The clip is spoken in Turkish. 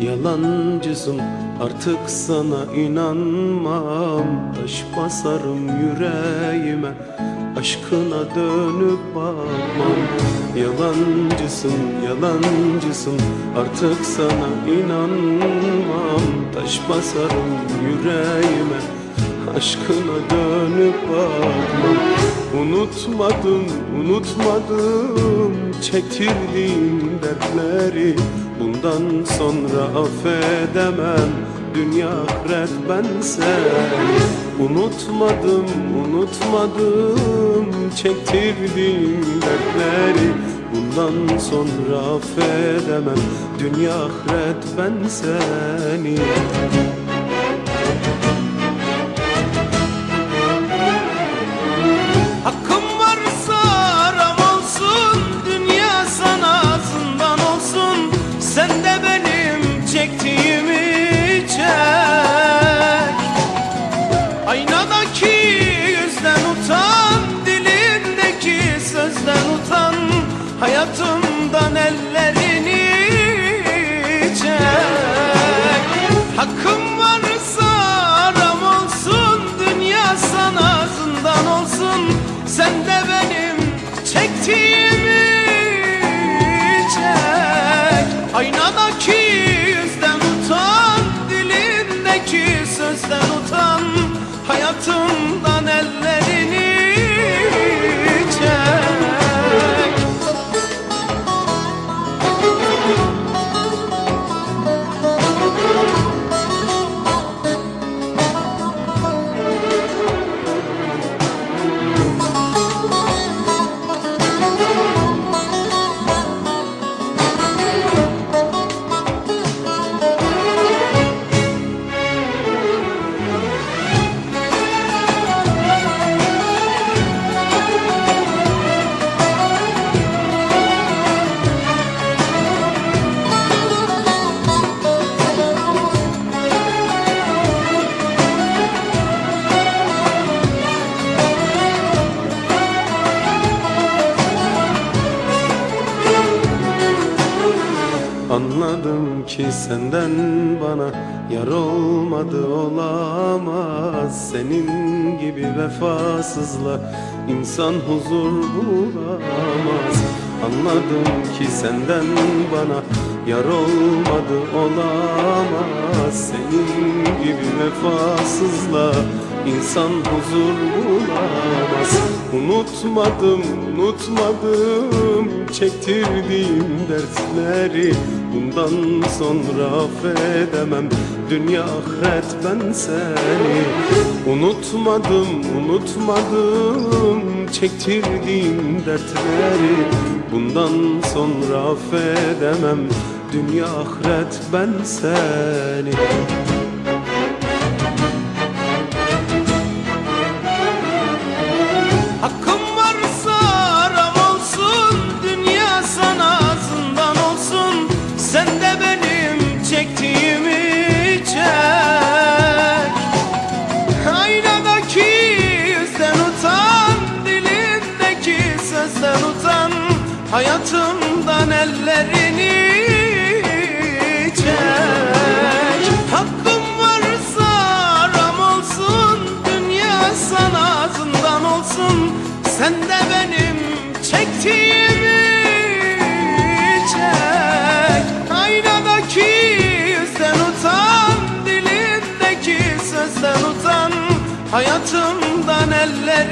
Yalancısın artık sana inanmam. Taş basarım yüreğime. Aşkına dönüp bakmam. Yalancısın, yalancısın. Artık sana inanmam. Taş basarım yüreğime. Aşkına dönüp bakmam. Unutmadım, unutmadım Çektirdiğim dertleri Bundan sonra affedemem. Dünya ahiret ben seni Unutmadım, unutmadım Çektirdiğim dertleri. Bundan sonra affedemem. Dünya ahiret ben seni çektiğimi çek Anladım ki senden bana yar olmadı olamaz. Senin gibi vefasızla insan huzur bulamaz. Anladım ki senden bana yar olmadı olamaz. Senin gibi vefasızla insan huzur bulamaz. Unutmadım, unutmadım çektirdiğim dertleri Bundan sonra affedemem. Dünya ahiret ben seni Unutmadım, unutmadım. Çektirdiğim dertleri Bundan sonra affedemem. Dünya ahiret ben seni Hayatımdan ellerini çek. Hakkım varsa aram olsun Dünya sana zindan olsun. Sen de benim çektiğimi çek. Aynadaki yüzden utan Dilindeki sözden utan. Hayatımdan elleri